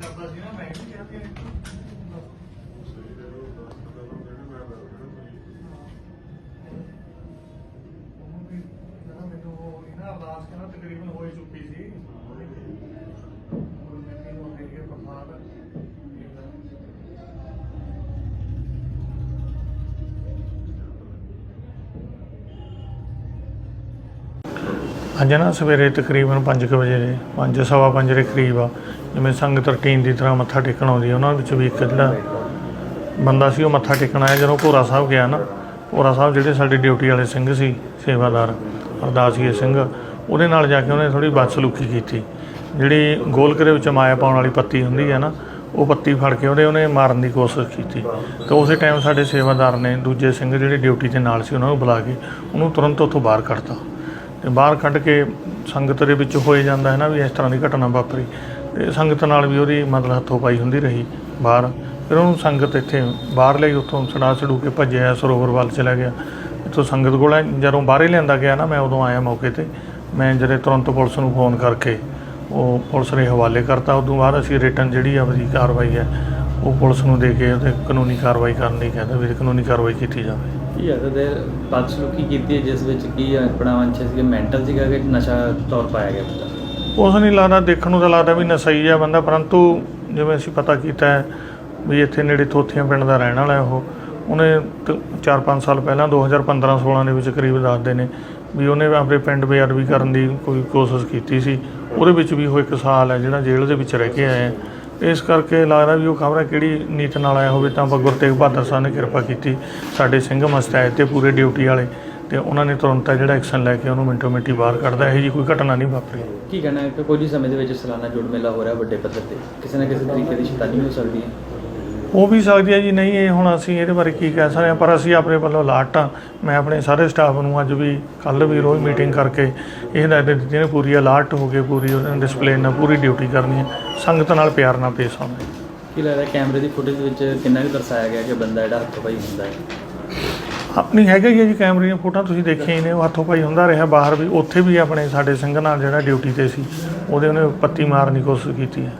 ਕਰਦਾ ਸੀ ਨਾ ਮੈਂ ਵੀ ਕਿਹਾ ਵੀ ਅੱਜ ਨਾ, ਸਵੇਰੇ ਤਕਰੀਬਨ 5 ਵਜੇ 5 ਸਵਾ 5 ਦੇ ਕਰੀਬ ਆ। ਜਿਵੇਂ ਸੰਗਤ ਰੁਟੀਨ ਦੀ ਤਰ੍ਹਾਂ ਮੱਥਾ ਟੇਕਣ ਆਉਂਦੀ ਆ, ਉਹਨਾਂ ਵਿੱਚ ਵੀ ਇੱਕ ਜਿਹੜਾ ਬੰਦਾ ਸੀ, ਉਹ ਮੱਥਾ ਟੇਕਣ ਆਇਆ, ਜਦੋਂ ਭੋਰਾ ਸਾਹਿਬ ਗਿਆ ਨਾ। ਭੋਰਾ ਸਾਹਿਬ ਜਿਹੜੇ ਸਾਡੇ ਡਿਊਟੀ ਵਾਲੇ ਸਿੰਘ ਸੀ, ਸੇਵਾਦਾਰ ਅਰਦਾਸੀਏ ਸਿੰਘ, ਉਹਦੇ ਨਾਲ ਜਾ ਕੇ ਉਹਨੇ ਥੋੜੀ ਬਦਸਲੂਕੀ ਕੀਤੀ। ਜਿਹੜੀ ਗੋਲਕ ਵਿੱਚ ਮਾਇਆ ਪਾਉਣ ਵਾਲੀ ਪੱਤੀ ਹੁੰਦੀ ਹੈ ਨਾ, ਉਹ ਪੱਤੀ ਫੜ ਕੇ ਉਹਦੇ, ਉਹਨੇ ਮਾਰਨ ਦੀ ਕੋਸ਼ਿਸ਼ ਕੀਤੀ। ਤੇ ਉਸੇ ਟਾਈਮ ਸਾਡੇ ਸੇਵਾਦਾਰ ਨੇ, ਦੂਜੇ ਸਿੰਘ ਜਿਹੜੇ ਡਿਊਟੀ ਤੇ ਨਾਲ ਸੀ, ਉਹਨਾਂ ਨੂੰ ਬੁਲਾ ਕੇ ਉਹਨੂੰ ਤੁਰੰਤ ਉੱਥੋਂ ਬਾਹਰ ਕੱਢਤਾ। ਤੇ ਬਾਹਰ ਕੱਢ ਕੇ ਸੰਗਤ ਦੇ ਵਿੱਚ ਹੋਏ ਜਾਂਦਾ ਹੈ ਨਾ ਵੀ ਇਸ ਤਰ੍ਹਾਂ ਦੀ ਘਟਨਾ ਵਾਪਰੀ। ਤੇ ਸੰਗਤ ਨਾਲ ਵੀ ਉਹਦੀ ਮਤਲਬ ਹੱਥੋਂ ਪਾਈ ਹੁੰਦੀ ਰਹੀ ਬਾਹਰ। ਫਿਰ ਉਹਨੂੰ ਸੰਗਤ ਇੱਥੇ ਬਾਹਰ ਲਈ ਉੱਥੋਂ ਛੜਾ ਛੜੂ ਕੇ ਭੱਜਿਆ, ਸਰੋਵਰ ਵੱਲ ਚਲਾ ਗਿਆ। ਇੱਥੋਂ ਸੰਗਤ ਕੋਲ ਜਦੋਂ ਬਾਹਰੇ ਲਿਆਂਦਾ ਗਿਆ ਨਾ, ਮੈਂ ਉਦੋਂ ਆਇਆ ਮੌਕੇ ਤੇ। ਮੈਂ ਜਿਹੜੇ ਤੁਰੰਤ ਪੁਲਿਸ ਨੂੰ ਫੋਨ ਕਰਕੇ ਉਹ ਪੁਲਿਸ ਨੇ ਹਵਾਲੇ ਕਰਤਾ। ਉਦੋਂ ਬਾਅਦ ਅਸੀਂ ਰਿਟਰਨ ਜਿਹੜੀ ਆ ਉਹਦੀ ਕਾਰਵਾਈ ਹੈ, ਉਹ ਪੁਲਿਸ ਨੂੰ ਦੇ ਕੇ ਉਹਦੇ ਕਾਨੂੰਨੀ ਕਾਰਵਾਈ ਕਰਨ ਲਈ ਕਹਿੰਦੇ ਵੀ ਕਾਨੂੰਨੀ ਕਾਰਵਾਈ ਕੀਤੀ ਜਾਵੇ। ਕੀ ਹੈ? ਤੇ ਬਦਸਲੂਕੀ ਕੀਤੀ ਹੈ? ਜਿਸ ਵਿੱਚ ਕੀ ਆਪਣਾ ਵੰਸ਼ ਸੀ ਮੈਂਟਲ ਸੀਗਾ ਕਿ ਨਸ਼ਾ ਤੌਰ ਪਾਇਆ ਗਿਆ ਉਸ ਨਹੀਂ ਲੱਗਦਾ, ਦੇਖਣ ਨੂੰ ਤਾਂ ਲੱਗਦਾ ਵੀ ਨਸ਼ਈ ਆ ਬੰਦਾ, ਪਰੰਤੂ ਜਿਵੇਂ ਅਸੀਂ ਪਤਾ ਕੀਤਾ ਹੈ ਵੀ ਇੱਥੇ ਨੇੜੇ ਥੋਥੀਆਂ ਪਿੰਡ ਦਾ ਰਹਿਣ ਵਾਲਾ ਉਹ, ਉਹਨੇ 4-5 ਸਾਲ ਪਹਿਲਾਂ 2015-16 ਦੇ ਵਿੱਚ ਕਰੀਬ ਦੱਸਦੇ ਨੇ ਵੀ ਉਹਨੇ ਆਪਣੇ ਪਿੰਡ ਬੇਅਦਬੀ ਕਰਨ ਦੀ ਕੋਈ ਕੋਸ਼ਿਸ਼ ਕੀਤੀ ਸੀ। ਉਹਦੇ ਵਿੱਚ ਵੀ ਉਹ ਇੱਕ ਸਾਲ ਹੈ ਜਿਹੜਾ ਜੇਲ੍ਹ ਦੇ ਵਿੱਚ ਰਹਿ ਕੇ ਆਇਆ ਇਸ ਕਰਕੇ ਲੱਗਦਾ ਵੀ ਉਹ ਖਬਰ ਕਿਹੜੀ ਨੀਤ ਨਾਲ ਆਇਆ ਹੋਵੇ ਤਾਂ ਆਪਾਂ ਗੁਰੂ ਤੇਗ ਬਹਾਦਰ ਸਾਹਿਬ ਨੇ ਕਿਰਪਾ ਕੀਤੀ, ਸਾਡੇ ਸਿੰਘ ਮਸਤੈਦ ਤੇ ਪੂਰੇ ਡਿਊਟੀ ਵਾਲੇ ਤੇ ਉਹਨਾਂ ਨੇ ਤੁਰੰਤ ਆ ਜਿਹੜਾ ਐਕਸ਼ਨ ਲੈ ਕੇ ਉਹਨੂੰ ਮਿੰਟੋ ਮਿੰਟੀ ਬਾਹਰ ਕੱਢਦਾ, ਇਹੋ ਜੀ ਕੋਈ ਘਟਨਾ ਨਹੀਂ ਵਾਪਰੀ। ਕੀ ਕਹਿਣਾ ਹੈ ਕਿ ਕੁਝ ਹੀ ਸਮੇਂ ਦੇ ਵਿੱਚ ਸਾਲਾਨਾ ਜੁੜ ਮੇਲਾ ਹੋ ਰਿਹਾ ਵੱਡੇ ਪੱਧਰ ਤੇ, ਕਿਸੇ ਨਾ ਕਿਸੇ ਤਰੀਕੇ ਦੀ ਸ਼ੈਤਾਨੀ ਹੋ ਸਕਦੀ ਹੈ। ਹੋ ਵੀ ਸਕਦੀ ਹੈ ਜੀ ਨਹੀਂ ਇਹ ਹੁਣ ਅਸੀਂ ਇਹਦੇ ਬਾਰੇ ਕੀ ਕਹਿ ਸਕਦੇ ਹਾਂ ਪਰ ਅਸੀਂ ਆਪਣੇ ਵੱਲੋਂ ਅਲਰਟ ਹਾਂ। ਮੈਂ ਆਪਣੇ ਸਾਰੇ ਸਟਾਫ ਨੂੰ ਅੱਜ ਵੀ ਕੱਲ ਵੀ ਰੋਜ਼ ਮੀਟਿੰਗ ਕਰਕੇ ਇਹ ਨੇ ਪੂਰੀ ਅਲਰਟ ਹੋ ਕੇ ਪੂਰੀ ਉਹਨਾਂ ਡਿਸਪਲਿਨ ਨਾਲ ਪੂਰੀ ਡਿਊਟੀ ਕਰਨੀ ਹੈ ਸੰਗਤ ਨਾਲ ਪਿਆਰ ਨਾਲ ਪੇਸ਼ ਆਉਣਾ ਹੈ। ਕੀ ਲੱਗਦਾ ਕੈਮਰੇ ਦੀ ਫੁਟੇਜ ਵਿੱਚ ਕਿੰਨਾ ਕੁ ਦਰਸਾਇਆ ਗਿਆ ਕਿ ਬੰਦਾ ਜਿਹੜਾ ਹੱਥੋਂ ਪਾਈ ਹੁੰਦਾ ਹੈ? ਆਪਣੀ ਹੈਗਾ ਹੀ ਹੈ ਜੀ ਕੈਮਰੇ ਦੀਆਂ ਫੋਟੋਆਂ ਤੁਸੀਂ ਦੇਖੀਆਂ ਹੀ ਨੇ ਉਹ ਹੱਥੋਂ ਪਾਈ ਹੁੰਦਾ ਰਿਹਾ ਬਾਹਰ ਵੀ ਉੱਥੇ ਵੀ ਆਪਣੇ ਸਾਡੇ ਸਿੰਘ ਨਾਲ ਜਿਹੜਾ ਡਿਊਟੀ ਤੇ ਸੀ ਉਹਦੇ ਉਹਨੇ ਪੱਤੀ ਮਾਰਨ ਦੀ ਕੋਸ਼ਿਸ਼ ਕੀਤੀ ਹੈ।